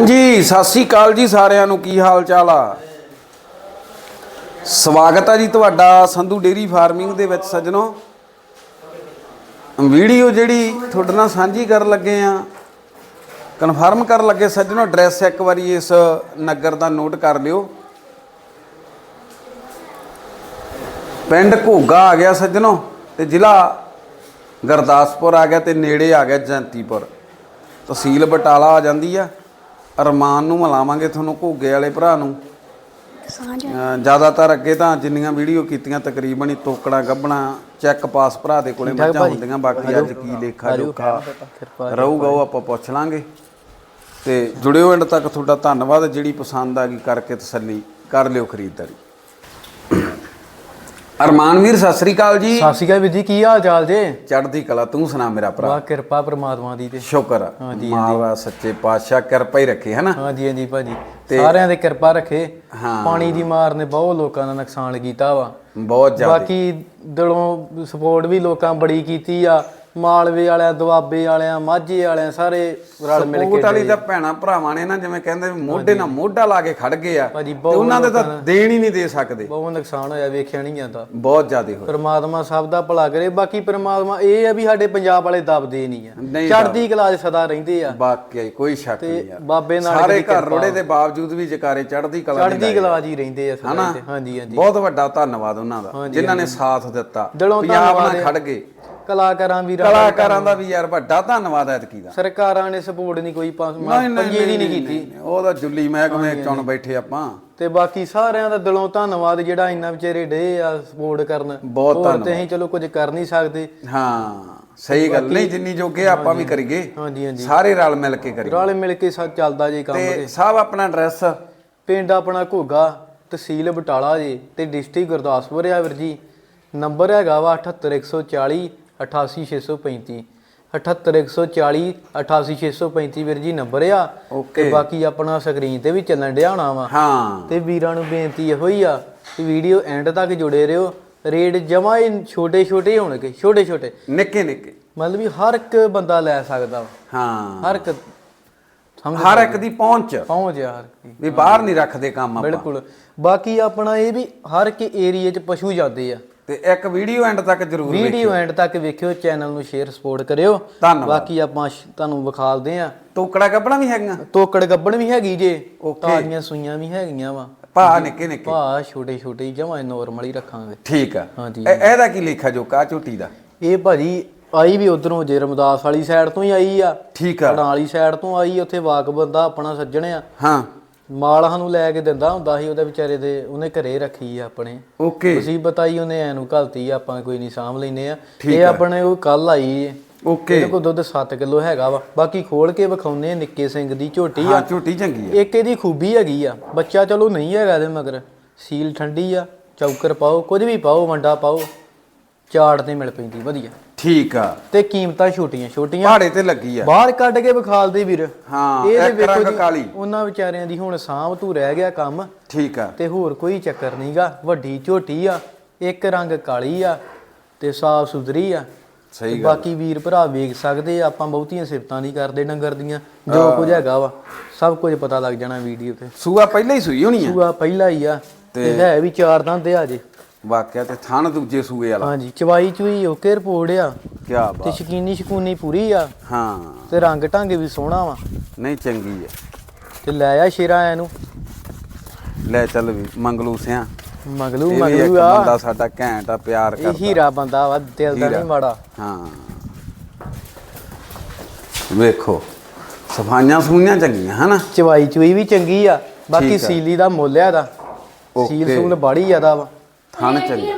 ਹਾਂਜੀ, ਸਤਿ ਸ੍ਰੀ ਅਕਾਲ ਜੀ ਸਾਰਿਆਂ ਨੂੰ, ਕੀ ਹਾਲ ਚਾਲ ਆ? ਸਵਾਗਤ ਆ ਜੀ ਤੁਹਾਡਾ ਸੰਧੂ ਡੇਰੀ ਫਾਰਮਿੰਗ ਦੇ ਵਿੱਚ ਸੱਜਣੋ। ਵੀਡੀਓ ਜਿਹੜੀ ਤੁਹਾਡੇ ਨਾਲ ਸਾਂਝੀ ਕਰਨ ਲੱਗੇ ਆ ਕਨਫਰਮ ਕਰਨ ਲੱਗੇ ਸੱਜਣੋ ਐਡਰੈਸ ਇੱਕ ਵਾਰੀ ਇਸ ਨਗਰ ਦਾ ਨੋਟ ਕਰ ਲਿਓ। ਪਿੰਡ ਘੋਗਾ ਆ ਗਿਆ ਸੱਜਣੋ ਤੇ ਜ਼ਿਲ੍ਹਾ ਗੁਰਦਾਸਪੁਰ ਆ ਗਿਆ ਤੇ ਨੇੜੇ ਆ ਗਿਆ ਜੰਤੀਪੁਰ ਤਹਿਸੀਲ ਬਟਾਲਾ ਆ ਜਾਂਦੀ ਆ। ਅਰਮਾਨ ਨੂੰ ਮਿਲਾਵਾਂਗੇ ਤੁਹਾਨੂੰ ਘੋਗੇ ਵਾਲੇ ਭਰਾ ਨੂੰ। ਸਾਂਝ ਜ਼ਿਆਦਾਤਰ ਅੱਗੇ ਤਾਂ ਜਿੰਨੀਆਂ ਵੀਡੀਓ ਕੀਤੀਆਂ ਤਕਰੀਬਨ ਹੀ ਤੋਕੜਾ ਗੱਬਣਾ ਚੈੱਕ ਪਾਸ ਭਰਾ ਦੇ ਕੋਲੇ ਮੱਝਾਂ ਹੁੰਦੀਆਂ ਬਾਕੀ ਅੱਜ ਕੀ ਲੇਖਾ ਜੋਖਾ ਰਹੂਗਾ ਉਹ ਆਪਾਂ ਪੁੱਛ ਲਾਂਗੇ। ਤੇ ਜੁੜਿਓ ਐਂਡ ਤੱਕ ਤੁਹਾਡਾ ਧੰਨਵਾਦ ਜਿਹੜੀ ਪਸੰਦ ਆ ਗਈ ਕਰਕੇ ਤਸੱਲੀ ਕਰ ਲਿਓ ਖਰੀਦਦਾਰੀ। ਅਰਮਾਨ ਵੀਰ ਸਤਿ ਸ੍ਰੀ ਅਕਾਲ ਜੀ। ਸਤਿ ਸ਼੍ਰੀ ਅਕਾਲ ਵੀਰ ਜੀ ਕੀ ਹਾਲ ਚਾਲ ਜੇ? ਚੜ੍ਹਦੀ ਕਲਾ ਤੂੰ ਸੁਣਾ ਮੇਰਾ ਭਰਾ। ਵਾਹ ਕਿਰਪਾ ਪ੍ਰਮਾਤਮਾ ਦੀ ਤੇ। ਸ਼ੁਕਰ ਆ। ਮਾਵਾ ਸੱਚੇ ਪਾਤਸ਼ਾਹ ਕਿਰਪਾ ਹੀ ਰੱਖੇ ਹਨਾ? ਹਾਂਜੀ ਹਾਂਜੀ ਭਾਜੀ। ਸਾਰਿਆਂ ਦੇ ਕਿਰਪਾ ਰੱਖੇ। ਹਾਂ। ਪਾਣੀ ਦੀ ਮਾਰ ਨੇ ਬਹੁਤ ਲੋਕਾਂ ਦਾ ਨੁਕਸਾਨ ਕੀਤਾ ਵਾ। ਬਹੁਤ ਜ਼ਿਆਦਾ। ਬਾਕੀ ਦਿਲੋਂ ਸਪੋਰਟ ਵੀ ਲੋਕਾਂ ਬੜੀ ਕੀਤੀ ਆ। ਮਾਲਵੇ ਵਾਲਿਆਂ ਦੁਆਬੇ ਵਾਲਿਆਂ ਮਾਝੇ ਵਾਲਿਆਂ ਸਾਰੇ ਰਲ ਮਿਲ ਸਪੋਰਟ ਕੇ ਵਾਲੀ ਤਾਂ ਭੈਣਾ ਭਰਾਵਾਂ ਨੇ ਨਾ ਜਿਵੇਂ ਕਹਿੰਦੇ ਮੋਢੇ ਨਾਲ ਮੋਢਾ ਲਾ ਕੇ ਖੜ ਗਏ ਆ ਭਾਜੀ, ਬਹੁਤ ਉਹਨਾਂ ਦੇ ਤਾਂ ਦੇਣ ਹੀ ਨਹੀਂ ਦੇ ਸਕਦੇ। ਬਹੁਤ ਨੁਕਸਾਨ ਹੋਇਆ ਵੇਖਿਆ ਨਹੀਂ ਜਾਂਦਾ। ਬਹੁਤ ਜ਼ਿਆਦਾ ਹੋਇਆ। ਪਰਮਾਤਮਾ ਸਭ ਦਾ ਭਲਾ ਕਰੇ। ਬਾਕੀ ਪਰਮਾਤਮਾ ਇਹ ਆ ਵੀ ਸਾਡੇ ਪੰਜਾਬ ਵਾਲੇ ਦਬਦੇ ਨਹੀਂ ਆ। ਨਹੀਂ ਚੜ੍ਹਦੀ ਕਲਾ 'ਚ ਸਦਾ ਰਹਿੰਦੇ ਆ। ਹੀ ਕੋਈ ਸ਼ੱਕ ਨਹੀਂ ਯਾਰ ਬਾਬੇ ਨਾਲ ਸਾਰੇ ਘਰ ਰੋੜੇ ਦੇ ਬਾਵਜੂਦ ਵੀ ਜਕਾਰੇ ਚੜ੍ਹਦੀ ਕਲਾ ਦੇ ਚੜ੍ਹਦੀ ਕਲਾ 'ਚ ਹੀ ਰਹਿੰਦੇ ਆ ਸਦਾ ਹਨਾ? ਹਾਂਜੀ ਹਾਂਜੀ। ਬਹੁਤ ਵੱਡਾ ਧੰਨਵਾਦ ਉਹਨਾਂ ਦਾ ਜਿਨ੍ਹਾਂ ਨੇ ਸਾਥ ਦਿੱਤਾ। ਦਿਲੋਂ ਪੰਜਾਬ ਨਾਲ ਖੜ ਗਏ। ਕਲਾਕਾਰਾਂ ਵੀਰਾਂ ਦਾ ਕਲਾਕਾਰਾਂ ਦਾ ਵੀ ਯਾਰ ਵੱਡਾ ਧੰਨਵਾਦ ਐਤਕੀ ਦਾ। ਸਰਕਾਰਾਂ ਨੇ ਸਪੋਰਟ ਨਹੀਂ ਕੋਈ ਪੰਜ ਪੰਜੇ ਦੀ ਨਹੀਂ ਕੀਤੀ। ਉਹ ਤਾਂ ਜੁੱਲੀ ਮਹਿਕਮੇ ਚੁਣ ਬੈਠੇ ਆਪਾਂ। ਤੇ ਬਾਕੀ ਸਾਰਿਆਂ ਦਾ ਦਿਲੋਂ ਧੰਨਵਾਦ ਜਿਹੜਾ ਇੰਨਾ ਵਿਚਾਰੇ ਡੇ ਆ ਸਪੋਰਟ ਕਰਨ। ਬਹੁਤ ਹੋਰ ਤੇ ਅਸੀਂ ਚਲੋ ਕੁਝ ਕਰ ਨਹੀਂ ਸਕਦੇ। ਹਾਂ ਸਹੀ ਗੱਲ ਨਹੀਂ ਜਿੰਨੀ ਜੋਗੇ ਆਪਾਂ ਵੀ ਕਰੀਏ। ਹਾਂਜੀ ਹਾਂਜੀ। ਸਾਰੇ ਰਲ ਮਿਲ ਕੇ ਕਰੀਏ। ਰਲ ਮਿਲ ਕੇ ਸਭ ਚੱਲਦਾ ਜੀ ਕੰਮ ਤੇ ਸਭ ਆਪਣਾ ਐਡਰੈਸ ਪਿੰਡ ਆਪਣਾ ਘੋਗਾ ਤਹਿਸੀਲ ਬਟਾਲਾ ਜੀ ਤੇ ਡਿਸਟ੍ਰਿਕਟ ਗੁਰਦਾਸਪੁਰ ਆ ਵੀਰ ਜੀ। ਨੰਬਰ ਹੈਗਾ ਵਾ 78140 88635 78140 88635 ਵੀਰ ਜੀ ਨੰਬਰ ਆ ਤੇ ਬਾਕੀ ਆਪਣਾ ਸਕਰੀਨ ਤੇ ਵੀ ਚੱਲਣ ਡਿਆ ਹੋਣਾ ਵਾ। ਹਾਂ। ਤੇ ਵੀਰਾਂ ਨੂੰ ਬੇਨਤੀ ਇਹੋ ਹੀ ਆ ਕਿ ਵੀਡੀਓ ਐਂਡ ਤੱਕ ਜੁੜੇ ਰਹੋ। ਰੇਟ ਜਮਾ ਹੀ ਛੋਟੇ ਛੋਟੇ ਹੋਣਗੇ ਛੋਟੇ ਛੋਟੇ ਨਿੱਕੇ ਨਿੱਕੇ। ਮਤਲਬ ਵੀ ਹਰ ਇੱਕ ਬੰਦਾ ਲੈ ਸਕਦਾ। ਹਾਂ। ਹਰ ਇੱਕ ਹਰ ਇੱਕ ਦੀ ਪਹੁੰਚ। ਪਹੁੰਚ ਦੀ। ਵੀ ਬਾਹਰ ਨਹੀਂ ਰੱਖਦੇ ਕੰਮ ਆਪਾਂ। ਬਿਲਕੁਲ। ਬਾਕੀ ਆਪਣਾ ਇਹ ਵੀ ਹਰ ਇੱਕ ਏਰੀਏ 'ਚ ਪਸ਼ੂ ਜਾਂਦੇ ਆ। ਤੇ ਇੱਕ ਵੀਡੀਓ ਐਂਡ ਤੱਕ ਜ਼ਰੂਰ ਵੀਡੀਓ ਐਂਡ ਤੱਕ ਵੇਖਿਓ ਚੈਨਲ ਨੂੰ ਸ਼ੇਅਰ ਸਪੋਰਟ ਕਰਿਓ। ਧੰਨਵਾਦ। ਬਾਕੀ ਆਪਾਂ ਤੁਹਾਨੂੰ ਵਿਖਾਲਦੇ ਆ। ਟੋਕੜਾ ਕੱਪੜਾ ਵੀ ਹੈਗਾ ਤੋਕੜ ਗੱਬਣ ਵੀ ਹੈਗੀ ਜੇ। ਤਾਜ਼ੀਆਂ ਸੂਈਆਂ ਵੀ ਹੈਗੀਆਂ ਵਾ। ਭਾ ਨਿੱਕੇ ਨਿੱਕੇ। ਭਾ ਛੋਟੇ ਛੋਟੇ ਜਮਾ ਨਾਰਮਲ ਹੀ ਰੱਖਾਂਗੇ। ਠੀਕ ਆ। ਹਾਂਜੀ। ਇਹ- ਇਹਦਾ ਕੀ ਲੇਖਾ ਜੋਕਾ ਝੋਟੀ ਦਾ? ਇਹ ਭਾਜੀ ਆਈ ਵੀ ਉਧਰੋਂ ਜੇ ਰਮਦਾਸ ਵਾਲੀ ਸਾਈਡ ਤੋਂ ਹੀ ਆਈ ਆ। ਠੀਕ ਆ। ਕੜਾਂ ਵਾਲੀ ਸਾਈਡ ਤੋਂ ਆਈ ਉੱਥੇ ਵਾਕ ਬੰਦਾ ਆਪਣਾ ਸੱਜਣ ਆ ਹਾਂ। ਮਾਲ ਸਾਨੂੰ ਲੈ ਕੇ ਦਿੰਦਾ ਹੁੰਦਾ ਸੀ ਉਹਦੇ ਵਿਚਾਰੇ ਦੇ ਉਹਨੇ ਘਰੇ ਰੱਖੀ ਆ ਆਪਣੇ। ਓਕੇ। ਤੁਸੀਂ ਬਤਾਈ ਉਹਨੇ ਐਨੂੰ ਘਲਤੀ ਆ, ਆਪਾਂ ਕੋਈ ਨਹੀਂ ਸਾਂਭ ਲੈਨੇ ਆ। ਇਹ ਆਪਣੇ ਉਹ ਕੱਲ ਆਈ ਏ। ਓਕੇ। ਇਹਦੇ ਕੋਲ ਦੁੱਧ 7 ਕਿਲੋ ਹੈਗਾ ਵਾ। ਬਾਕੀ ਖੋਲ ਕੇ ਵਿਖਾਉਨੇ ਆ ਨਿੱਕੇ ਸਿੰਘ ਦੀ ਝੋਟੀ ਆ। ਹਾਂ ਝੋਟੀ ਚੰਗੀ ਆ। ਇੱਕ ਇਹਦੀ ਖੂਬੀ ਹੈਗੀ ਆ। ਬੱਚਾ ਚਲੋ ਨਹੀਂ ਹੈਗਾ ਇਹਦੇ ਮਗਰ। ਸੀਲ ਠੰਡੀ ਆ ਚੌਕਰ ਪਾਓ ਕੁਝ ਵੀ ਪਾਓ ਵੰਡਾ ਪਾਓ। ਚਾੜ ਤੇ ਮਿਲ ਪੈਂਦੀ ਵਧੀਆ। ਠੀਕ ਆ। ਤੇ ਕੀਮਤਾਂ ਛੋਟੀਆਂ ਛੋਟੀਆਂ। ਪਹਾੜੇ ਤੇ ਲੱਗੀ ਆ। ਬਾਹਰ ਕੱਢ ਕੇ ਵਿਖਾਲਦੇ ਵੀਰ। ਹਾਂ ਇਹਦੇ ਇੱਕ ਵੇਖੋ ਜੀ, ਉਹਨਾਂ ਵਿਚਾਰਿਆਂ ਦੀ ਹੁਣ ਸਾਂਭ ਤੂੰ ਰਹਿ ਗਿਆ ਕੰਮ। ਠੀਕ ਆ। ਤੇ ਹੋਰ ਕੋਈ ਚੱਕਰ ਨਹੀਂਗਾ ਵੱਡੀ ਝੋਟੀ ਆ ਇੱਕ ਰੰਗ ਕਾਲੀ ਆ ਤੇ ਸਾਫ਼ ਸੁਥਰੀ ਆ। ਸਹੀ ਗੱਲ। ਬਾਕੀ ਵੀਰ ਭਰਾ ਵੇਖ ਸਕਦੇ ਆ ਆਪਾਂ ਬਹੁਤੀਆਂ ਸਿਫਤਾਂ ਨਹੀਂ ਕਰਦੇ ਡੰਗਰ ਦੀਆਂ। ਜੋ ਕੁਝ ਹੈਗਾ ਵਾ ਸਭ ਕੁਝ ਪਤਾ ਲੱਗ ਜਾਣਾ ਵੀਡੀਓ ਤੇ। ਸੂਆ ਪਹਿਲਾਂ ਹੀ ਸੂਈ ਹੋਣੀ ਆ? ਸੂਆ ਪਹਿਲਾ ਹੀ ਆ। ਤੇ ਹੈ ਵੀ ਚਾਰ ਦੰਦ ਆ ਜੇ ਵਾਕਿਆ ਤੇ ਥਣ ਦੂਜੇ ਸੂਏ ਵਾਲਾ। ਹਾਂਜੀ ਚਵਾਈ ਚੁਈ ਓਕੇ ਰਿਪੋਰਟ ਆ। ਕੀ ਤੇ ਬਾਤ ਸ਼ਕੀਨੀ ਸ਼ਕੂਨੀ ਪੂਰੀ ਆ। ਹਾਂ। ਤੇ ਰੰਗ ਢੰਗ ਵੀ ਸੋਹਣਾ ਵਾ। ਨਹੀਂ ਚੰਗੀ ਆ। ਤੇ ਲੈ ਆ ਸ਼ੇਰਾ ਇਹਨੂੰ। ਲੈ ਚੱਲ ਵੀ ਮੰਗਲੂ ਸਿਆ। ਮਗਲੂ ਇਹ ਵੀ ਇੱਕ ਮਗਲੂ ਆ। ਬੰਦਾ ਸਾਡਾ ਘੈਂਟ ਆ ਪਿਆਰ ਇਹ ਕਰਦਾ। ਹੀਰਾ ਬੰਦਾ ਵਾ ਦਿਲ ਦਾ ਨਹੀਂ ਮਾੜਾ। ਹਾਂ। ਵੇਖੋ ਸਫਾਈਆਂ ਸੂਈਆਂ ਚੰਗੀਆਂ ਹਨਾ? ਚਵਾਈ ਚੁਈ ਵੀ ਚੰਗੀ ਆ। ਬਾਕੀ ਠੀਕ ਆ। ਸੀਲੀ ਦਾ ਮੁੱਲ ਆ ਦਾ ਸੀਲ ਓਕੇ। ਸੂਲ ਬਾੜੀ ਜ਼ਿਆਦਾ ਵਾ। ਥਣ ਚੰਗੀ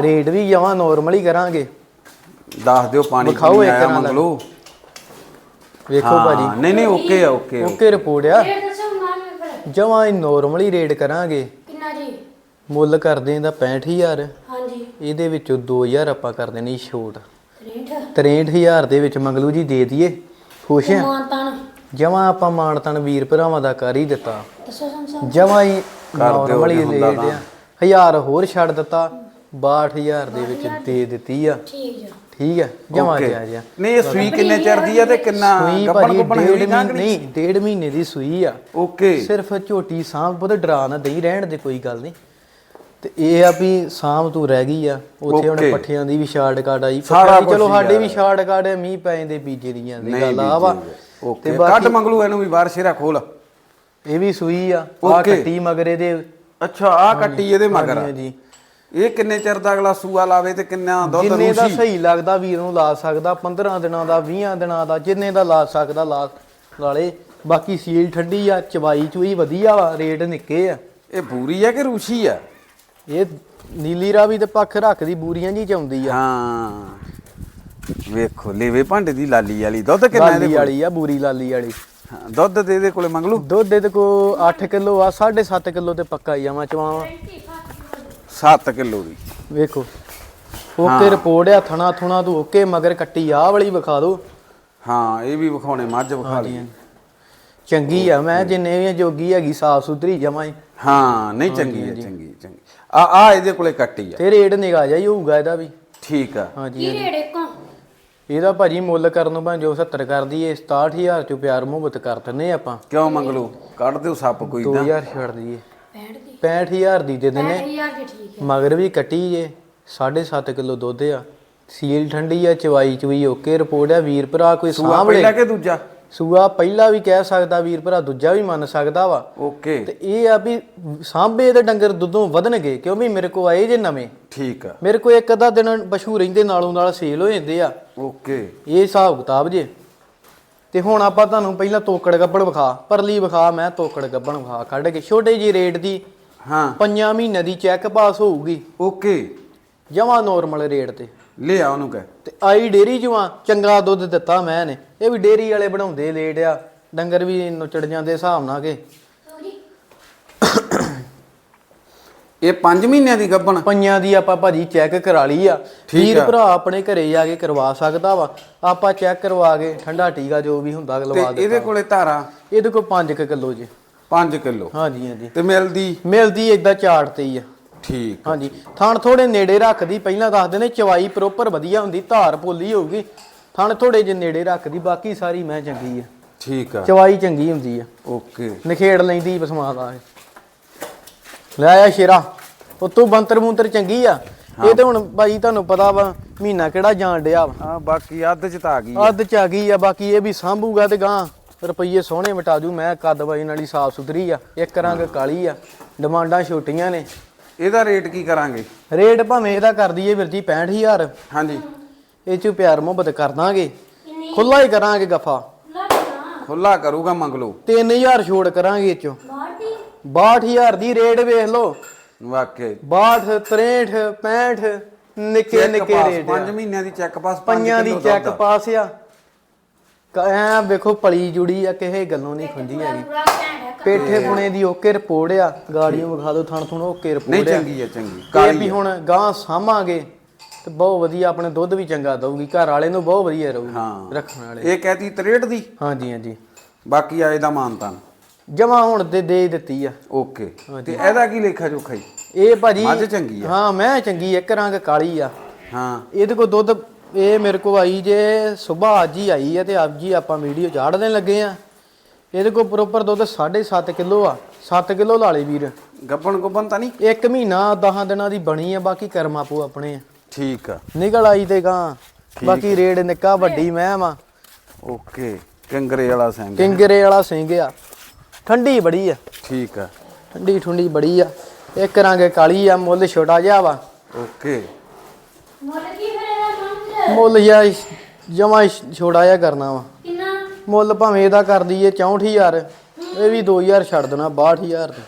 ਰੇਟ ਵੀ ਜਮਾਂ ਨਾਰਮਲ ਹੀ ਕਰਾਂਗੇ। ਦੱਸ ਦਿਓ ਪਾਣੀ ਵਿਖਾਓ ਇੱਕ ਨਾਲ। ਮੰਗਲੂ। ਵੇਖੋ ਹਾਂ ਭਾਜੀ। ਨਹੀਂ ਨਹੀਂ ਓਕੇ ਆ ਓਕੇ ਓਕੇ ਰਿਪੋਰਟ ਆ। ਜਮਾਂ ਹੀ ਨਾਰਮਲ ਹੀ ਰੇਟ ਕਰਾਂਗੇ। ਕਿੰਨਾ ਜੀ? ਮੁੱਲ ਕਰਦੇ ਇਹਦਾ 65000 ਹਾਂਜੀ। ਇਹਦੇ ਵਿੱਚੋਂ 2000 ਆਪਾਂ ਕਰ ਦੇਣੀ ਛੋਟ। ਰੇਟ? 63000 ਦੇ ਵਿੱਚ ਮੰਗਲੂ ਜੀ ਦੇ ਦਈਏ। ਖੁਸ਼ ਆ? ਮਾਨਤਾਨ? ਜਮਾਂ ਆਪਾਂ ਮਾਨਤਨ ਵੀਰ ਭਰਾਵਾਂ ਦਾ ਕਰ ਹੀ ਦਿੱਤਾ। ਦੱਸੋ ਸੰਸਾ ਜਮਾਂ ਹੀ ਕਰ ਦਿਓ ਨਾਰਮਲ ਹੀ ਰੇਟ ਆ ਹਜ਼ਾਰ ਹੋਰ ਛੱਡ ਦਿੱਤਾ 62000 ਦੇ ਵਿੱਚ ਦੇ ਦਿੱਤੀ ਆ। ਠੀਕ ਜੀ ਠੀਕ ਹੈ ਜਮਾ ਓਕੇ। ਜਾ ਜਾ ਨਹੀਂ ਇਹ ਸੂਈ ਕਿੰਨੇ ਚਿਰ ਦੀ ਆ ਤੇ ਕਿੰਨਾ ਸੂਈ ਭਾਜੀ ਗੁੱਬਣ ਡੇਢ ਨਾ ਮਹੀਨੇ ਨਹੀਂ ਡੇਢ ਮਹੀਨੇ ਦੀ ਸੂਈ ਆ। ਓਕੇ ਸਿਰਫ ਝੋਟੀ ਸਾਂਭ ਪੁੱਤ ਡਰਾ ਨਾ ਦਈ ਰਹਿਣ ਦੇ ਕੋਈ ਗੱਲ ਨਹੀਂ। ਤੇ ਇਹ ਆ ਵੀ ਸਾਂਭ ਤੂੰ ਰਹਿ ਗਈ ਆ ਉੱਥੇ ਹੁਣ। ਪੱਠਿਆਂ ਦੀ ਵੀ ਸ਼ਾਰਟ ਕਾਟ ਆਈ ਸਾਰਾ ਪੱਠਿਆਂ ਦੀ ਕੁਛ ਚਲੋ ਹੀ ਸਾਡੇ ਆ। ਵੀ ਸ਼ਾਰਟ ਕਾਟ ਮੀਂਹ ਪੈ ਜਾਂਦੇ ਬੀਜੇ ਦੀਆਂ ਦੀ ਨਹੀਂ ਗੱਲ ਆ ਵਾ। ਓਕੇ ਤੇ ਕੱਢ ਬਾਕੀ ਮੰਗਲੂ ਇਹਨੂੰ ਵੀ ਬਾਹਰ ਸ਼ੇਰਾ ਖੋਲ। ਇਹ ਵੀ ਸੂਈ ਆ ਆ ਓਕੇ। ਕੱਟੀ ਮਗਰੇ ਦੇ ਅੱਛਾ ਆ ਕੱਟੀ ਇਹਦੇ ਮਗਰ ਆ। ਹਾਂਜੀ ਇਹ ਕਿੰਨੇ ਚਿਰ ਦਾ ਅਗਲਾ ਸੂਆ ਲਾਵੇ ਤੇ ਕਿੰਨਾ ਦੁੱਧ ਜਿੰਨੇ ਦਾ ਰੂਸੀ? ਸਹੀ ਲੱਗਦਾ ਵੀਰ ਨੂੰ ਲਾ ਸਕਦਾ 15 ਦਿਨਾਂ ਦਾ 20 ਦਿਨਾਂ ਦਾ ਜਿੰਨੇ ਦਾ ਲਾ ਸਕਦਾ ਲਾ ਲਾਲੇ। ਬਾਕੀ ਸੀਲ ਠੰਡੀ ਆ ਚਵਾਈ ਚੂਈ ਵਧੀਆ ਵਾ ਰੇਟ ਨਿੱਕੇ ਆ। ਇਹ ਬੂਰੀ ਆ ਕਿ ਰੂਸੀ ਆ? ਇਹ ਨੀਲੀ ਰਾਵੀ ਤੇ ਪੱਖ ਰੱਖਦੀ ਬੂਰੀਆਂ ਜੀ ਚ ਆਉਂਦੀ ਆ। ਹਾਂ। ਵੇਖੋ ਲੇਵੇ ਭਾਂਡੇ ਦੀ ਲਾਲੀ ਵਾਲੀ ਦੁੱਧ ਕਿੰਨਾ ਇਹਦੇ ਲਾਲੀ ਕੋਲ? ਵਾਲੀ ਆ ਬੂਰੀ ਲਾਲੀ ਵਾਲੀ। ਹਾਂ, ਦੁੱਧ ਦੇ ਇਹਦੇ ਕੋਲੇ ਮੰਗਲੂ? ਦੁੱਧ ਦੇ ਤੇ ਕੋ 8 ਕਿਲੋ ਆ 7.5 ਕਿਲੋ ਤੇ ਪੱਕਾ ਹੀ ਆ ਮੈਂ ਚਵਾਵਾਂ। 7 ਕਿਲੋ ਦੀ। ਵੇਖੋ ਓਕੇ ਰਿਪੋਰਟ ਆ ਥਣਾ ਥੁਣਾ ਤੂੰ ਓਕੇ ਮਗਰ ਕੱਟੀ ਆ ਵਾਲੀ ਵਿਖਾ ਦੋ। ਹਾਂ ਇਹ ਵੀ ਵਿਖਾਉਣੇ ਮੱਝ ਵਿਖਾ ਲਈ। ਚੰਗੀ ਆ ਮੈਂ ਜਿੰਨੇ ਵੀ ਜੋਗੀ ਹੈਗੀ ਸਾਫ਼ ਸੁਥਰੀ ਜਮਾਈ ਹਾਂ। ਨਹੀਂ ਚੰਗੀ ਹੈ ਚੰਗੀ ਚੰਗੀ ਆ। ਆ ਇਹਦੇ ਕੋਲੇ ਕੱਟੀ ਆ। ਤੇ ਰੇਟ ਨਿਗਾ ਜਾ ਹੀ ਹੋਊਗਾ ਇਹਦਾ ਵੀ। ਠੀਕ ਆ। ਹਾਂਜੀ ਕੀ ਰੇੜੇ ਕੋ ਇਹਦਾ ਭਾਜੀ ਮੁੱਲ ਕਰਨ ਨੂੰ ਭਾਂ ਜੋ 70 ਕਰਦੀ ਏ 67000 ਚ ਪਿਆਰ ਮੁਹੱਬਤ ਕਰ ਦਿੰਨੇ ਆਪਾਂ। ਕਿਉਂ ਮੰਗਲੂ? ਕੱਢ ਦਿਓ ਸੱਪ ਕੋਈ ਤਾਂ। 2000 ਛੱਡ ਦਈਏ। 65 ਦੀ। 65000 ਦੀ ਦੇ ਦਿੰਨੇ 65000 ਦੀ ਠੀਕ ਹੈ। ਮਗਰ ਵੀ ਕੱਟੀ ਜੇ 7.5 ਕਿਲੋ ਦੁੱਧ ਆ। ਸੀਲ ਠੰਡੀ ਆ ਚਵਾਈ ਚੁਈ ਓਕੇ ਰਿਪੋਰਟ ਆ। ਵੀਰ ਭਰਾ ਕੋਈ ਲੈ। ਪਹਿਲਾ ਕਿ ਦੂਜਾ? ਸੂਆ ਪਹਿਲਾ ਵੀ ਕਹਿ ਸਕਦਾ ਵੀਰ ਭਰਾ ਦੂਜਾ ਵੀ ਮੰਨ ਸਕਦਾ ਵਾ। ਓਕੇ। ਤੇ ਇਹ ਆ ਵੀ ਸਾਂਭੇ ਤੇ ਡੰਗਰ ਦੁੱਧੋਂ ਵਧਣਗੇ ਕਿਉਂ ਵੀ ਮੇਰੇ ਕੋ ਆਏ ਜੇ ਨਵੇਂ। ਠੀਕ ਆ। ਮੇਰੇ ਕੋ ਇੱਕ ਅੱਧਾ ਦਿਨ ਪਸ਼ੂ ਰਹਿੰਦੇ ਨਾਲੋਂ ਨਾਲ ਸੇਲ ਹੋ ਜਾਂਦੇ ਆ। ਓਕੇ। ਇਹ ਹਿਸਾਬ ਕਿਤਾਬ ਜੇ। ਤੇ ਹੁਣ ਆਪਾਂ ਤੁਹਾਨੂੰ ਪਹਿਲਾਂ ਤੋਕੜ ਗੱਬਣ ਵਿਖਾ ਪਰਲੀ ਵਿਖਾ ਮੈਂ ਤੋਕੜ ਗੱਬਣ ਵਿਖਾ ਕੱਢ ਕੇ ਛੋਟੇ ਜੀ ਰੇਟ ਦੀ ਹਾਂ। ਪੰਜਾਂ ਮਹੀਨੇ ਦੀ ਚੈੱਕ ਪਾਸ ਹੋਊਗੀ। ਓਕੇ। ਜਮਾ ਨੋਰਮਲ ਰੇਟ ਤੇ। ਲੈ ਆ ਉਹਨੂੰ ਕਹਿ। ਤੇ ਆਈ ਡੇਰੀ ਚੋਂ ਚੰਗਾ ਦੁੱਧ ਦਿੱਤਾ ਮੈਂ ਨੇ। ਇਹ ਵੀ ਡੇਰੀ ਵਾਲੇ ਬਣਾਉਂਦੇ ਲੇਟ ਆ ਡੰਗਰ ਵੀ ਨੁੱਚੜ ਜਾਂਦੇ ਹਿਸਾਬ ਨਾਲ ਕਿ। ਇਹ 5 ਮਹੀਨਿਆਂ ਦੀ ਗੱਬਣ ਪੰਜਾਂ ਦੀ ਆਪਾਂ ਭਾਜੀ ਚੈੱਕ ਕਰਾ ਲਈ ਆ। ਠੀਕ ਵੀਰ। ਭਰਾ ਆਪਣੇ ਘਰੇ ਜਾ ਕੇ ਕਰਵਾ ਸਕਦਾ ਵਾ। ਆਪਾਂ ਚੈੱਕ ਕਰਵਾ ਕੇ ਠੰਡਾ ਟੀਕਾ ਜੋ ਵੀ ਹੁੰਦਾ ਲਵਾ ਦੇ ਇਹਦੇ ਕੋਲੇ ਧਾਰਾ? ਇਹਦੇ ਕੋਲ 5 ਕਿਲੋ ਜੀ। 5 ਕਿਲੋ। ਹਾਂਜੀ ਹਾਂਜੀ। ਤੇ ਮਿਲਦੀ? ਮਿਲਦੀ ਏਦਾਂ ਚਾਟ ਤੇ ਹੀ ਆ। ਠੀਕ ਹਾਂਜੀ। ਥਣ ਥੋੜੇ ਨੇੜੇ ਰੱਖਦੀ ਪਹਿਲਾਂ ਦੱਸਦੇ ਨੇ ਚਵਾਈ ਪ੍ਰੋਪਰ ਵਧੀਆ ਹੁੰਦੀ ਧਾਰ ਭੋਲੀ ਹੋਊਗੀ। ਥਣ ਥੋੜੇ ਜਿਹੇ ਨੇੜੇ ਰੱਖਦੀ ਬਾਕੀ ਸਾਰੀ ਮੈਂ ਚੰਗੀ ਆ। ਠੀਕ ਆ। ਚਵਾਈ ਚੰਗੀ ਹੁੰਦੀ ਆ। ਓਕੇ। ਨਖੇੜ ਲੈਂਦੀ ਬਸਮਾਤ ਆ। ਲੈ ਆ ਸ਼ੇਰਾ। ਉਤੋਂ ਬੰਤਰ ਬੁੰਤਰ ਚੰਗੀ ਆ। ਇਹ ਤੇ ਹੁਣ ਭਾਈ ਤੁਹਾਨੂੰ ਪਤਾ ਵਾ ਮਹੀਨਾ ਕਿਹੜਾ ਜਾਣ ਡਿਆ ਵਾ। ਆ ਬਾਕੀ ਅੱਧ ਚ ਤਾਂ ਆ ਗਈ ਆ। ਅੱਧ ਚ ਆ ਗਈ ਆ ਬਾਕੀ ਇਹ ਵੀ ਸਾਂਭੂਗਾ ਤੇ ਗਾਂ ਰੁਪਈਏ ਸੋਹਣੇ ਵਟਾ ਜੂ ਮੈਂ ਕੱਦ ਬਾਈ ਨਾਲੀ ਸਾਫ਼ ਸੁਥਰੀ ਆ। ਇੱਕ ਰੰਗ ਕਾਲੀ ਆ ਡਿਮਾਂਡਾਂ ਛੋਟੀਆਂ ਨੇ। ਇਹਦਾ ਰੇਟ ਕੀ ਕਰਾਂਗੇ? ਰੇਟ ਭਾਵੇਂ ਇਹਦਾ ਕਰ ਦਈਏ ਵੀਰ ਜੀ 65000 ਹਾਂਜੀ। ਇਹ ਚ ਪਿਆਰ ਮੁਹੱਬਤ ਕਰ ਦਾਂਗੇ। ਖੁੱਲਾ ਹੀ ਕਰਾਂਗੇ ਗੱਫਾ। ਖੁੱਲਾ ਕਰੂਗਾ ਮੰਗਲੂ। 3000 ਛੋੜ ਕਰਾਂਗੇ ਇਹ ਚੋਂ। 62000 ਦੀ ਰੇਟ ਵੇਖ ਲਓ। ਵਾਕਈ 62 63 65 ਨਿੱਕੇ ਨਿੱਕੇ ਰੇਟ 5 ਮਹੀਨਿਆਂ ਦੀ ਚੈੱਕ ਪਾਸ 5 ਪੰਜਾਂ ਦੀ ਚੈੱਕ ਪਾਸ ਆ। ਐਂ ਵੇਖੋ ਪਲੀ ਜੁੜੀ ਆ ਕਿਸੇ ਗੱਲੋਂ ਨਹੀਂ ਖੁੰਦੀ ਹੈਗੀ ਪੇਠੇ ਪੁਣੇ ਦੀ ਓਕੇ ਰਿਪੋਰਟ ਆ। ਗਾੜੀਆਂ ਵਿਖਾ ਦਿਓ ਥਣ ਥਣ ਓਕੇ ਨਹੀਂ ਰਿਪੋਰਟ ਆ। ਚੰਗੀ ਹੈ ਚੰਗੀ। ਕਾਲੀ ਵੀ ਹੁਣ ਗਾਂ ਸਾਂਭਾਂਗੇ ਤੇ ਬਹੁਤ ਵਧੀਆ ਆਪਣੇ ਦੁੱਧ ਵੀ ਚੰਗਾ ਦਊਗੀ। ਘਰ ਵਾਲੇ ਨੂੰ ਬਹੁਤ ਵਧੀਆ ਰਹੂਗੀ ਹਾਂ। ਰੱਖਣ ਵਾਲੇ। ਇਹ ਕਹਤੀ 63 ਦੀ? ਹਾਂਜੀ ਹਾਂਜੀ। ਬਾਕੀ ਆਏ ਦਾ ਮਾਨਤਾਨ। ਜਮਾ ਹੁਣ ਦੇ ਦੇ ਦਿੱਤੀ ਆ। ਓਕੇ। ਤੇ ਇਹਦਾ ਕੀ ਲੇਖਾ ਜੋਖਾ ਜੀ? ਇਹ ਭਾਜੀ ਮੱਝ ਚੰਗੀ ਆ। ਹਾਂ ਮੈਂ ਚੰਗੀ ਇੱਕ ਰੰਗ ਕਾਲੀ ਆ। ਹਾਂ। ਇਹਦੇ ਕੋ ਦੁੱਧ ਇਹ ਮੇਰੇ ਕੋ ਆਈ ਜੇ ਸਵੇਰ ਅੱਜ ਹੀ ਆਈ ਹੈ ਤੇ ਅੱਜ ਹੀ ਆਪਾਂ ਵੀਡੀਓ ਚਾੜ ਦੇਣ ਲੱਗੇ ਆ। ਇਹਦੇ ਕੋ ਪ੍ਰੋਪਰ ਦੁੱਧ 7.5 ਕਿਲੋ ਆ। 7 ਕਿਲੋ ਲਾ ਲਈ ਵੀਰ। ਗੱਬਣ ਗੁੱਬਣ ਤਾਂ ਨਹੀਂ? ਇੱਕ ਮਹੀਨਾ 10 ਦਿਨਾਂ ਦੀ ਬਣੀ ਆ ਬਾਕੀ ਕਰਮ ਆਪੋ ਆਪਣੇ ਆ। ਠੀਕ ਆ। ਨਿਕਲ ਆਈ ਤੇ ਗਾਂ। ਬਾਕੀ ਰੇਡ ਨਿੱਕਾ ਵੱਡੀ ਮੈਂ ਵਾ ਓਕੇ। ਕੰਗਰੇ ਵਾਲਾ ਸਿੰਘ ਕਿੰਗਰੇ ਵਾਲਾ ਸਿੰਘ ਆ। ਠੰਡੀ ਬੜੀ ਆ। ਠੀਕ ਆ। ਠੰਡੀ ਠੁੰਡੀ ਬੜੀ ਆ। ਇੱਕ ਰੰਗ ਕਾਲੀ ਆ ਮੁੱਲ ਛੋਟਾ ਜਿਹਾ ਵਾ। ਓਕੇ। ਮੁੱਲ ਕੀ ਫਿਰ ਇਹਦਾ ਮੁੱਲ ਜਿਹਾ ਜਮਾ ਛੋਟਾ ਜਿਹਾ ਕਰਨਾ ਵਾ। ਕਿੰਨਾ? ਮੁੱਲ ਭਾਵੇਂ ਇਹਦਾ ਕਰ ਦਈਏ 64000 ਇਹ ਵੀ 2000 ਛੱਡ ਦੇਣਾ 62000 ਤੇ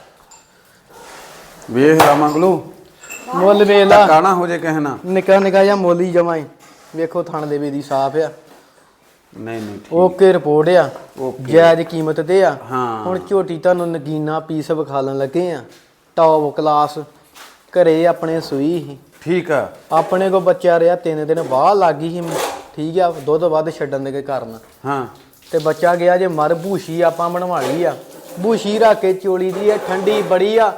ਵੇਖ ਲਾ ਮੰਗਲੂ। ਮੁੱਲ ਵੇਖ ਲਾ। ਧੱਕਾ ਨਾ ਹੋ ਜੇ ਨਾਲ। ਨਿੱਕਾ ਨਿੱਕਾ ਜਿਹਾ ਮੁੱਲ ਹੀ ਜਮਾ ਵੇਖੋ ਥਣ ਦੇ ਵੀ ਦੀ ਸਾਫ਼ ਆ। ਨਹੀਂ ਨਹੀਂ ਠੀਕ। ਓਕੇ ਰਿਪੋਰਟ ਆ। ਓਕੇ। ਜਾਇਜ਼ ਕੀਮਤ ਤੇ ਆ। ਹਾਂ। ਹੁਣ ਝੋਟੀ ਤੁਹਾਨੂੰ ਨਗੀਨਾ ਪੀਸ ਵਿਖਾਲਣ ਲੱਗੇ ਆ। ਟੌਪ ਕਲਾਸ ਘਰੇ ਆਪਣੇ ਸੂਈ ਸੀ। ਠੀਕ ਆ। ਆਪਣੇ ਕੋ ਬੱਚਾ ਰਿਹਾ ਤਿੰਨ ਦਿਨ ਬਾਅਦ ਲੱਗ ਗਈ ਸੀ ਠੀਕ ਆ ਦੁੱਧ ਵੱਧ ਛੱਡਣ ਦੇ ਕਾਰਨ। ਹਾਂ। ਤੇ ਬੱਚਾ ਗਿਆ ਜੇ ਮਰ ਭੂਸ਼ੀ ਆਪਾਂ ਬਣਵਾ ਲਈ ਆ। ਭੂਸ਼ੀ ਰੱਖ ਕੇ ਚੋਲੀ ਦੀ ਆ ਠੰਡੀ ਬੜੀ ਆ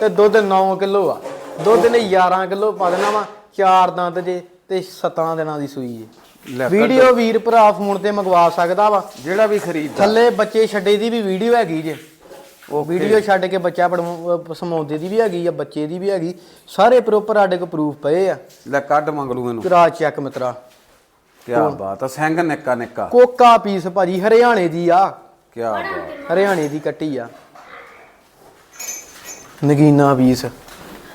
ਤੇ ਦੁੱਧ 9 ਕਿਲੋ ਆ। ਦੁੱਧ ਨੇ 11 ਕਿਲੋ ਪਾ ਦੇਣਾ ਵਾ ਚਾਰ ਦੰਦ ਜੇ ਤੇ 7 ਦਿਨਾਂ ਦੀ ਸੂਈ ਜੇ। ਲੈ ਵੀਡੀਓ ਵੀਰ ਭਰਾ ਫੋਨ ਤੇ ਮੰਗਵਾ ਸਕਦਾ ਵਾ। ਜਿਹੜਾ ਵੀ ਖਰੀਦਦਾ। ਥੱਲੇ ਬੱਚੇ ਛੱਡੇ ਦੀ ਵੀ ਵੀਡੀਓ ਹੈਗੀ ਜੇ। ਉਹ ਵੀਡੀਓ ਛੱਡ ਕੇ ਬੱਚਾ ਸਮਾਉਂਦੇ ਦੀ ਵੀ ਹੈਗੀ ਆ ਬੱਚੇ ਦੀ ਵੀ ਹੈਗੀ। ਸਾਰੇ ਪ੍ਰੋਪਰ ਸਾਡੇ ਕੋਲ ਪ੍ਰੂਫ ਪਏ ਆ। ਲੈ ਕੱਢ ਮੰਗਲੂ ਇਹਨੂੰ। ਕਰਾ ਚੈੱਕ ਮਿੱਤਰਾ। ਕੀ ਬਾਤ ਆ ਸਿੰਘ ਨਿੱਕਾ ਨਿੱਕਾ। ਕੋਕਾ ਪੀਸ ਭਾਜੀ ਹਰਿਆਣੇ ਦੀ ਆ। ਕੀ ਬਾਤ। ਹਰਿਆਣੇ ਦੀ ਕੱਟੀ ਆ। ਨਗੀਨਾ ਪੀਸ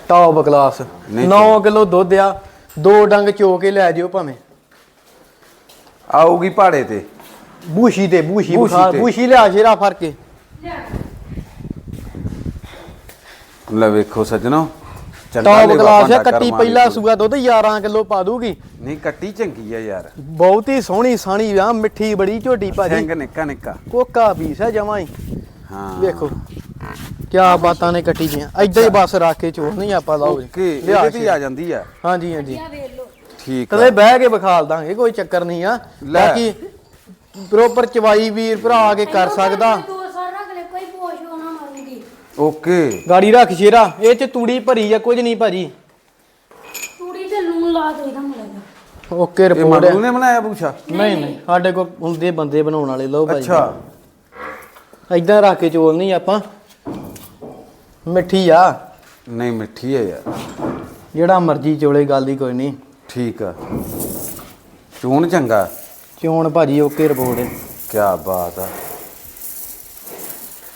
ਟੌਪ ਕਲਾਸ ਨਹੀਂ 9 ਕਿਲੋ ਦੁੱਧ ਆ। ਦੋ ਡੰਗ ਚੋ ਕੇ ਲੈ ਜਿਓ ਭਾਵੇਂ। ਆਊਗੀ ਪਹਾੜੇ ਤੇ। ਬੂਸ਼ੀ ਤੇ ਬੂਸ਼ੀ ਬੂਸ਼ੀ ਬੁਖਾਰ ਤੇ। ਬੂਸ਼ੀ ਲਿਆ ਸ਼ੇਰਾ ਫੜ ਕੇ। ਲੈ ਵੇਖੋ ਸੱਜਣੋ ਚੰਗਾ ਟੌਪ ਲੇਵਾ ਕਲਾਸ ਆ ਭਾਂਡਾ ਕੱਟੀ ਕਰਮਾਂ ਪਹਿਲਾ ਦੀ। ਸੂਆ ਦੁੱਧ 11 ਕਿਲੋ ਪਾ ਦੂਗੀ। ਨਹੀਂ ਕੱਟੀ ਚੰਗੀ ਆ ਯਾਰ। ਬਹੁਤ ਹੀ ਸੋਹਣੀ ਸਾਣੀ ਆ ਮਿੱਠੀ ਬੜੀ ਝੋਟੀ ਭਾਜੀ। ਸਿੰਘ ਨਿੱਕਾ ਨਿੱਕਾ। ਕੋਕਾ ਪੀਸ ਹੈ ਜਮਾਂ ਹੀ। ਹਾਂ। ਵੇਖੋ ਕਿਆ ਬਾਤਾਂ ਨੇ ਕੱਟੀ ਦੀਆਂ। ਐਦਾਂ ਹੀ ਬਸ ਰੱਖ ਕੇ ਚੋਰ ਨਹੀਂ ਆਪਾਂ ਲਾਓ ਜੀ। ਓਕੇ ਲਿਆ ਇਹਦੇ ਤੇ ਹੀ ਆ ਜਾਂਦੀ ਆ। ਹਾਂਜੀ ਹਾਂਜੀ। ਆ ਵੇਖ ਲੋ ਠੀਕ ਤਦੇ ਬਹਿ ਕੇ ਵਿਖਾਲ ਦਾਂਗੇ ਕੋਈ ਚੱਕਰ ਨਹੀਂ ਆ। ਲੈ। ਬਾਕੀ ਪ੍ਰੋਪਰ ਚਵਾਈ ਵੀਰ ਭਰਾ ਆ ਕੇ ਕਰ ਸਕਦਾ। ਦੋ ਸਾਲ ਰੱਖ ਲੈ ਕੋਈ ਪੋਸ਼ ਹੋਣਾ ਮਾਰੂਗੀ? ਓਕੇ। ਗਾੜੀ ਰੱਖ ਸ਼ੇਰਾ ਇਹ ਚ ਤੂੜੀ ਭਰੀ ਆ ਕੁਝ ਨਹੀਂ ਭਾਜੀ। ਤੂੜੀ ਤੇ ਲੂਣ ਲਾ ਦੇ ਇਹਦਾ ਮੁੰਡਾ ਓਕੇ ਇਹ ਰਿਪੋਰਟ ਨੇ ਬਣਾਇਆ ਬੂਛਾ? ਨਹੀਂ ਨਹੀਂ ਸਾਡੇ ਕੋਲ ਹੁੰਦੇ ਬੰਦੇ ਬਣਾਉਣ ਵਾਲੇ ਲੋ ਭਾਜੀ। ਅੱਛਾ। ਐਦਾਂ ਰੱਖ ਕੇ ਚੋਲ ਨਹੀਂ ਆਪਾਂ। ਮਿੱਠੀ ਆ। ਨਹੀਂ ਮਿੱਠੀ ਹੈ ਯਾਰ। ਜਿਹੜਾ ਮਰਜ਼ੀ ਚੋਲੇ ਗੱਲ ਹੀ ਕੋਈ ਨਹੀਂ। ਠੀਕ ਆ। ਚੂਣ ਚੰਗਾ? ਚੋਣ ਭਾਜੀ ਓਕੇ ਰਿਪੋਰਟ ਕੀ ਬਾਤ ਆ।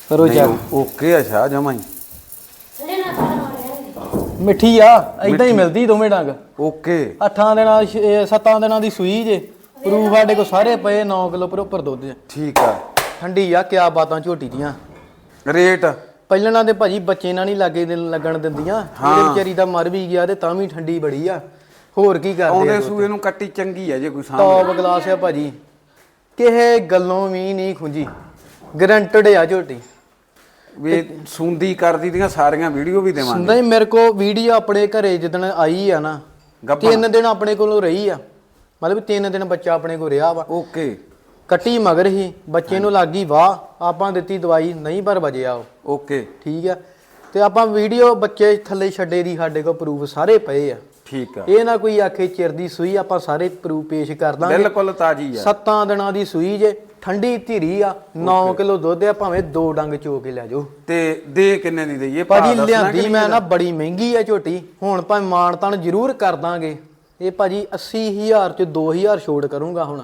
ਕਰੋ ਨਹੀਂ, ਚੈੱਕ। ਓਕੇ ਜਮਾਂ ਹੀ। ਨਾ ਤਾਰ ਮਾਰਿਆ ਮਿੱਠੀ ਆ ਐਦਾਂ ਹੀ ਮਿਲਦੀ ਦੋਵੇਂ ਡੰਗ। ਓਕੇ। ਅੱਠਾਂ ਦਿਨਾਂ ਛੇ- ਇਹ ਸੱਤਾਂ ਦਿਨਾਂ ਦੀ ਸੂਈ ਜੇ। ਪ੍ਰੂਫ ਸਾਡੇ ਕੋਲ ਸਾਰੇ ਪਏ 9 ਕਿਲੋ ਪ੍ਰੋਪਰ ਦੁੱਧ ਜੇ। ਠੀਕ ਆ। ਠੰਡੀ ਆ ਕਿਆ ਬਾਤਾਂ ਝੋਟੀ ਦੀਆਂ। ਰੇਟ? ਪਹਿਲਣਾ ਦੇ ਭਾਜੀ ਬੱਚੇ ਨਾਲ ਨਹੀਂ ਲਾਗੇ ਦਿਨ ਲੱਗਣ ਦਿੰਦੀਆਂ। ਹਾਂ। ਇਹਦੇ ਵਿਚਾਰੀ ਦਾ ਮਰ ਵੀ ਗਿਆ ਤੇ ਤਾਂ ਵੀ ਠੰਡੀ ਬੜੀ ਆ। ਹੋਰ ਕੀ ਕਰਦੇ ਆਉਂਦੇ ਸੂਏ ਨੂੰ ਕੱਟੀ ਚੰਗੀ ਆ ਜੇ ਕੋਈ ਸਾਹਮਣੇ। ਟੌਪ ਗਲਾਸ ਆ ਭਾਜੀ। ਕਿਸੇ ਗੱਲੋਂ ਵੀ ਨਹੀਂ ਖੁੰਜੀ ਗਰੰਟਡ ਆ ਝੋਟੀ। ਵੀ ਸੁੰਦੀ ਕਰਦੀ ਦੀਆਂ ਸਾਰੀਆਂ ਵੀਡੀਓ ਵੀ ਦੇਵਾਂਗੇ। ਨਹੀਂ ਮੇਰੇ ਕੋ ਵੀਡੀਓ ਆਪਣੇ ਘਰੇ ਜਿੱਦਣ ਆਈ ਆ ਨਾ ਗੱਭਣ। ਤਿੰਨ ਦਿਨ ਆਪਣੇ ਕੋਲੋਂ ਰਹੀ ਆ। ਮਤਲਬ ਤਿੰਨ ਦਿਨ ਬੱਚਾ ਆਪਣੇ ਕੋਲ ਰਿਹਾ ਵਾ। ਓਕੇ। ਕੱਟੀ ਮਗਰ ਹੀ ਬੱਚੇ ਨੂੰ ਲੱਗੀ ਵਾਹ ਆਪਾਂ ਦਿੱਤੀ ਦਵਾਈ ਨਹੀਂ ਪਰ ਵਜਿਆ ਉਹ। ਓਕੇ। ਠੀਕ ਆ। ਤੇ ਆਪਾਂ ਵੀਡੀਓ ਬੱਚੇ ਥੱਲੇ ਛੱਡੇ ਦੀ ਸਾਡੇ ਕੋਲ ਪ੍ਰੂਫ ਸਾਰੇ ਪਏ ਆ। ਠੀਕ ਆ। ਇਹ ਨਾ ਕੋਈ ਆਖੇ ਚਿਰਦੀ ਸੂਈ ਆਪਾਂ ਸਾਰੇ ਪ੍ਰੂਫ ਪੇਸ਼ ਕਰ ਦਾਂਗੇ। ਬਿਲਕੁਲ ਤਾਜੀ ਆ। ਸੱਤਾਂ ਦਿਨਾਂ ਦੀ ਸੂਈ ਜੇ ਠੰਡੀ ਧੀਰੀ ਆ 9 ਕਿਲੋ ਦੁੱਧ ਆ ਭਾਵੇਂ ਦੋ ਡੰਗ ਚੋ ਕੇ ਲੈ ਜਾਓ। ਤੇ ਦੇ ਕਿੰਨੇ ਦੀ ਦਈਏ? ਭਾਜੀ ਲਿਆਂਦੀ ਮੈਂ ਨਾ ਬੜੀ ਮਹਿੰਗੀ ਆ ਝੋਟੀ। ਹੁਣ ਭਾਵੇਂ ਮਾਣ ਤਾਣ ਜ਼ਰੂਰ ਕਰ ਦਾਂਗੇ। ਇਹ ਭਾਜੀ 80000 ਚ 2000 ਛੋੜ ਕਰੂੰਗਾ ਹੁਣ।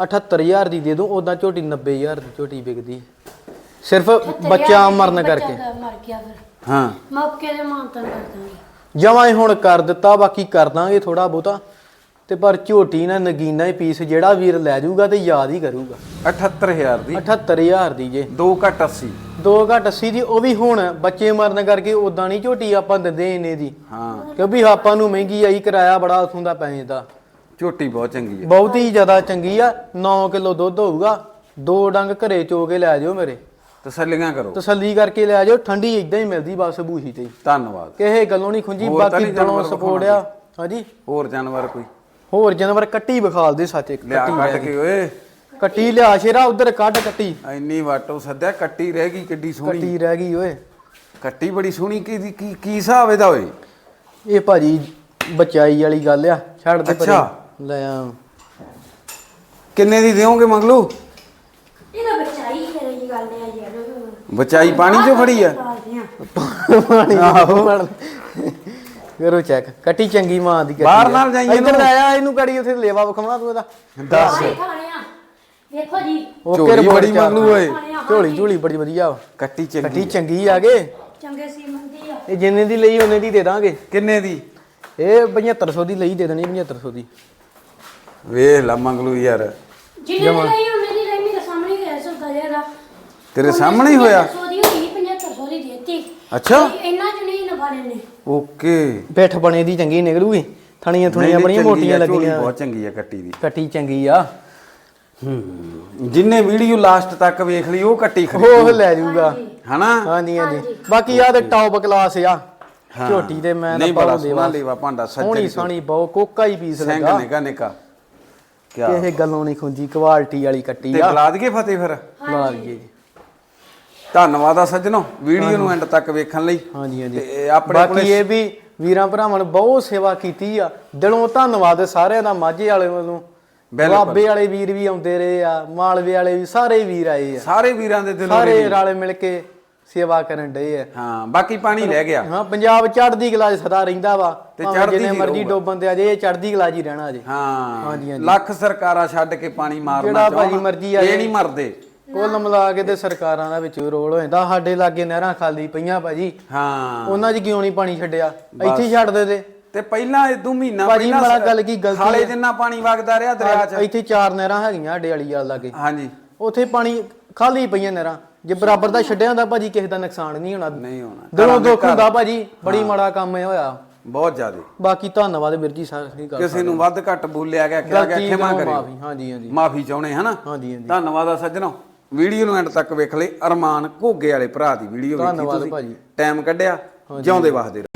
78000 ਦੀ ਦੇ ਦੂੰ ਉਦਾਂ ਝੋਟੀ 90000 ਦੀ ਝੋਟੀ ਵਿਕਦੀ। ਸਿਰਫ ਬੱਚਾ ਮਰਨ ਕਰਕੇ। ਮਰ ਗਿਆ ਫਿਰ। ਹਾਂ। ਮੌਕੇ ਦੇ ਮਾਨਤਨ ਕਰ ਦਾਂਗੇ। ਜਮਾਂ ਹੀ ਹੁਣ ਕਰ ਦਿੱਤਾ ਬਾਕੀ ਕਰ ਦਾਂਗੇ ਥੋੜਾ ਬਹੁਤਾ। ਤੇ ਪਰ ਝੋਟੀ ਨਾ ਨਗੀਨਾ ਹੀ ਪੀਸ ਜਿਹੜਾ ਵੀਰ ਲੈ ਜਾਊਗਾ ਤੇ ਯਾਦ ਹੀ ਕਰੂਗਾ। 78000 ਦੀ। 78000 ਦੀ ਜੇ। 2 ਘੱਟ 80 ਦੋ ਘੱਟ 80 ਦੀ ਉਹ ਵੀ ਹੁਣ ਬੱਚੇ ਮਰਨ ਕਰਕੇ ਉਦਾਂ ਨਹੀਂ ਝੋਟੀ ਆਪਾਂ ਦਿੰਦੇ ਇੰਨੇ ਦੀ। ਹਾਂ। ਕਿਉਂਕਿ ਆਪਾਂ ਨੂੰ ਮਹਿੰਗੀ ਆਈ ਕਿਰਾਇਆ ਬੜਾ ਉਥੋਂ ਦਾ ਪੈ ਜਾਂਦਾ। ਝੋਟੀ ਬਹੁਤ ਚੰਗੀ ਆ। ਬਹੁਤ ਹੀ ਜ਼ਿਆਦਾ ਚੰਗੀ ਆ 9 ਕਿਲੋ ਦੁੱਧ ਹੋਊਗਾ। ਦੋ ਡੰਗ ਘਰੇ ਚੋ ਕੇ ਲੈ ਜਾਓ ਮੇਰੇ। ਤਸੱਲੀਆਂ ਕਰੋ। ਤਸੱਲੀ ਕਰਕੇ ਲੈ ਜਾਓ ਠੰਡੀ ਇਦਾਂ ਹੀ ਮਿਲਦੀ ਬਸ ਬੂਹੀ ਤੇ ਹੀ। ਧੰਨਵਾਦ। ਕਿਸੇ ਗੱਲੋਂ ਨਹੀਂ ਖੁੰਜੀ ਹੋਰ ਤਾਂ ਬਾਕੀ ਨਹੀਂ ਜਾਨਵਰ ਸਪੋਰਟ ਆ। ਹਾਂਜੀ? ਹੋਰ ਜਾਨਵਰ ਕੋਈ? ਹੋਰ ਜਾਨਵਰ ਕੱਟੀ ਵਿਖਾਲ ਦੇ ਸੱਚ ਇੱਕ ਲਿਆ ਕੱਟੀ ਕੱਟ ਕੇ। ਓਏ। ਕੱਟੀ ਲਿਆ ਸ਼ੇਰਾ ਉਧਰ ਕੱਢ ਕੱਟੀ। ਇੰਨੀ ਵਾਟੋ ਸੱਦਿਆ ਕੱਟੀ ਰਹਿ ਗਈ ਕਿੱਡੀ ਸੋਹਣੀ। ਕੱਟੀ ਰਹਿ ਗਈ ਓਏ। ਕੱਟੀ ਬੜੀ ਸੋਹਣੀ ਕੀ ਕੀ ਕੀ ਹਿਸਾਬ ਇਹਦਾ ਓਏ? ਇਹ ਭਾਜੀ ਬਚਾਈ ਵਾਲੀ ਗੱਲ ਆ ਛੱਡ ਦੇ ਅੱਛਾ। ਲੈ ਆ। ਕਿੰਨੇ ਦੀ ਦਿਓਗੇ ਮੰਗਲੂ ਇਹਦਾ ਬੱਚਾ ਹੀ ਫਿਰ ਇਹ ਗੱਲ ਹੈ ਯਾਰ ਬਚਾਈ ਪਾਣੀ ਚੋਂ ਫੜੀ ਆ? ਪਾਣੀ ਆਹੋ। ਕਰੋ ਚੈੱਕ ਕੱਟੀ ਚੰਗੀ ਮਾਂ ਦੀ ਕੱਟੀ ਬਾਹਰ ਆ। ਨਾਲ ਜਾਈਏ ਇੱਧਰ ਨੂੰ। ਲੈ ਆ ਇਹਨੂੰ ਕੜੀ ਉੱਥੇ ਲੇਵਾ ਵਿਖਾਉਣਾ ਤੂੰ ਇਹਦਾ। ਦੱਸ। ਸਾਰੇ ਖਾਣੇ ਆ। ਵੇਖੋ ਜੀ। ਓਕੇ ਝੋਲੀ ਰਿਪੋਰਟ ਬੜੀ ਮੰਗਲੂ ਓਏ। ਖਾਣੇ ਆ ਝੋਲੀ ਝੋਲੀ ਬੜੀ ਵਧੀਆ ਵਾ। ਕੱਟੀ ਕੱਟੀ ਚੰਗੀ ਚੰਗੀ ਆ ਗਏ ਚੰਗੇ ਸੀਮੰਦੀ ਆ। ਇਹ ਜਿੰਨੇ ਦੀ ਲਈ ਉਹਨੇ ਦੀ ਦੇ ਦਾਂਗੇ। ਕਿੰਨੇ ਦੀ? ਇਹ 7500 ਦੀ ਲਈ ਦੇ ਦੇਣੀ 7500 ਦੀ। ਵੇਖ ਲਾ ਮੰਗਲੂ ਯਾਰ। ਜਿਹਨੇ ਦੀ ਲਈ ਉਹਨੇ ਦੀ ਲਈ ਮੇਰੇ ਸਾਹਮਣੇ ਹੀ ਹੈ ਸੌਦਾ ਜ਼ਿਆਦਾ ਤੇਰੇ ਸਾਹਮਣੇ ਹੀ ਹੋਇਆ? 7500 ਦੀ ਹੋਈ 7500 ਦੀ ਦੇਤੀ। ਅੱਛਾ। ਇੰਨਾ ਚ ਨਹੀਂ ਨਫਾ ਲੈਣੇ। ਓਕੇ। ਪਿੱਠ ਬਣੇ ਦੀ ਚੰਗੀ ਨਿਕਲੂਗੀ। ਥਣੀਆਂ ਥੁਣੀਆਂ ਨਹੀਂ, ਬੜੀਆਂ ਚੰਗੀ ਆ, ਮੋਟੀਆਂ ਝੋਲੀ ਲੱਗੀਆਂ। ਬਹੁਤ ਚੰਗੀ ਆ ਕੱਟੀ ਦੀ। ਕੱਟੀ ਚੰਗੀ ਆ। ਜਿੰਨੇ ਵੀਡੀਓ ਲਾਸਟ ਤੱਕ ਵੇਖ ਲਈ ਉਹ ਕੱਟੀ ਉਹ ਖਰੀਦੀ ਲੈ ਜਾਊਗਾ। ਹਨਾ? ਹਾਂਜੀ ਹਾਂਜੀ। ਬਾਕੀ ਆ ਤੇ ਟੌਪ ਕਲਾਸ ਆ। ਹਾਂ। ਝੋਟੀ ਤੇ ਮੈਂ ਨਹੀਂ ਬੜਾ ਸੋਹਣਾ ਲੇਵਾ ਭਾਂਡਾ ਸੋਹਣੀ ਸੋਹਣੀ ਬਹੁਤ ਕੋਕਾ ਹੀ ਪੀਸ ਸਿੰਘ ਲੱਗਾ। ਨਿਕਾ ਨਿਕਾ। ਕੀ ਕਿਸੇ ਗੱਲੋਂ ਨਹੀਂ ਖੁੰਜੀ ਕੁਆਲਿਟੀ ਵਾਲੀ ਕੱਟੀ ਤੇ ਆ। ਬੁਲਾ ਦਈਏ ਫਤਿਹ ਫਿਰ। ਲਾ ਲਈਏ ਜੀ। ਧੰਨਵਾਦ ਆ ਸੱਜਣੋ ਵੀਡੀਓ ਨੂੰ ਐਂਡ ਤੱਕ ਵੇਖਣ ਲਈ। ਹਾਂਜੀ ਹਾਂਜੀ। ਤੇ ਆਪਣੇ ਕੋਲੇ ਬਾਕੀ ਇਹ ਵੀ ਵੀਰਾਂ ਭਰਾਵਾਂ ਨੇ ਬਹੁਤ ਸੇਵਾ ਕੀਤੀ ਆ। ਦਿਲੋਂ ਧੰਨਵਾਦ ਸਾਰਿਆਂ ਦਾ ਮਾਝੇ ਵਾਲੇ ਵੱਲੋਂ। ਬਾਬੇ ਵਾਲੇ ਵੀਰ ਵੀ ਆਉਂਦੇ ਰਹੇ ਆ ਮਾਲਵੇ ਵਾਲੇ ਵੀ ਸਾਰੇ ਵੀਰ ਆਏ ਆ। ਸਾਰੇ ਵੀਰਾਂ ਦੇ ਦਿਲੋਂ ਸਾਰੇ ਰਾਲੇ ਮਿਲ ਕੇ ਸੇਵਾ ਕਰਨ ਡਏ ਆ। ਹਾਂ ਬਾਕੀ ਪਾਣੀ ਲੈ ਗਿਆ। ਹਾਂ ਪੰਜਾਬ ਚੜ੍ਹਦੀ ਕਲਾ ਸਦਾ ਰਹਿੰਦਾ ਵਾ। ਤੇ ਚੜ੍ਹਦੀ ਮਰਜ਼ੀ। ਡੋਬਣ ਤੇ ਆ ਜੇ ਇਹ ਚੜ੍ਹਦੀ ਕਲਾ ਹੀ ਰਹਿਣਾ ਜੇ। ਹਾਂ ਹਾਂਜੀ, ਹਾਂਜੀ। ਲੱਖ ਸਰਕਾਰਾਂ ਛੱਡ ਕੇ ਪਾਣੀ ਮਾਰਨਾ ਜਿਹੜਾ ਭਾਜੀ ਮਰਜ਼ੀ ਆ ਇਹ। ਨਹੀਂ ਮਰਦੇ। ਕੁੱਲ ਮਿਲਾ ਕੇ ਤੇ ਸਰਕਾਰਾਂ ਦਾ ਵਿੱਚ ਰੋਲ ਹੋ ਜਾਂਦਾ। ਸਾਡੇ ਲਾਗੇ ਨਹਿਰਾਂ ਖਾਲੀ ਪਈਆਂ ਭਾਜੀ। ਹਾਂ। ਉਹਨਾਂ 'ਚ ਕਿਉਂ ਨਹੀਂ ਪਾਣੀ ਛੱਡਿਆ? ਇੱਥੇ ਹੀ ਛੱਡ ਦੇ ਤੇ ਤੇ ਪਹਿਲਾਂ ਇਦੋਂ ਮਹੀਨਾ ਭਾਜੀ, ਪਹਿਲਾਂ ਬੜਾ ਗੱਲ ਕੀ ਗਲਤੀ ਖਾਲੇ ਹੈ। ਜਿੰਨਾ ਪਾਣੀ ਵਗਦਾ ਰਿਹਾ ਦਰਿਆ 'ਚ। ਇੱਥੇ ਚਾਰ ਨਹਿਰਾਂ ਹੈਗੀਆਂ ਸਾਡੇ ਵਾਲੀ ਵਾਲ ਲਾਗੇ। ਹਾਂਜੀ। ਉੱਥੇ ਪਾਣੀ ਖਾਲੀ ਪਈਆਂ ਨਹਿਰਾਂ। ਜੇ ਬਰਾਬਰ ਦਾ ਛੱਡਿਆ ਹੁੰਦਾ ਭਾਜੀ ਕਿਸੇ ਦਾ ਨੁਕਸਾਨ ਨਹੀਂ ਹੋਣਾ। ਨਹੀਂ ਹੋਣਾ। ਦਿਲੋਂ ਦੇ ਦੁੱਖ ਹੁੰਦਾ ਭਾਜੀ ਬੜੀ ਮਾੜਾ ਕੰਮ ਇਹ ਹੋਇਆ। ਬਹੁਤ ਜ਼ਿਆਦੇ। ਬਾਕੀ ਧੰਨਵਾਦ ਵੀਰ ਜੀ ਸਾਰੀ ਗੱਲ ਕਿਸੇ ਨੂੰ ਵੱਧ ਘੱਟ ਬੋਲਿਆ ਗਿਆ ਕਿਹਾ ਗਿਆ ਖਿਮਾ ਮਾਫੀ ਹਾਂਜੀ ਹਾਂਜੀ। ਮਾਫੀ ਚਾਹੁੰਦੇ ਹਨਾ? ਹਾਂਜੀ ਹਾਂਜੀ। ਧੰਨਵਾਦ ਆ ਸੱਜਣੋ। ਵੀਡੀਓ ਨੂੰ ਐਂਡ ਤੱਕ ਵੇਖ ਲਈ ਅਰਮਾਨ ਘੋਗੇ ਵਾਲੇ ਭਰਾ ਦੀ ਵੀਡੀਓ ਵੇਖੀ ਧੰਨਵਾਦ ਤੁਸੀਂ ਭਾਜੀ। ਟਾਈਮ ਕੱਢਿਆ ਜਿਉਂਦੇ ਵਸਦੇ ਰਹੋ।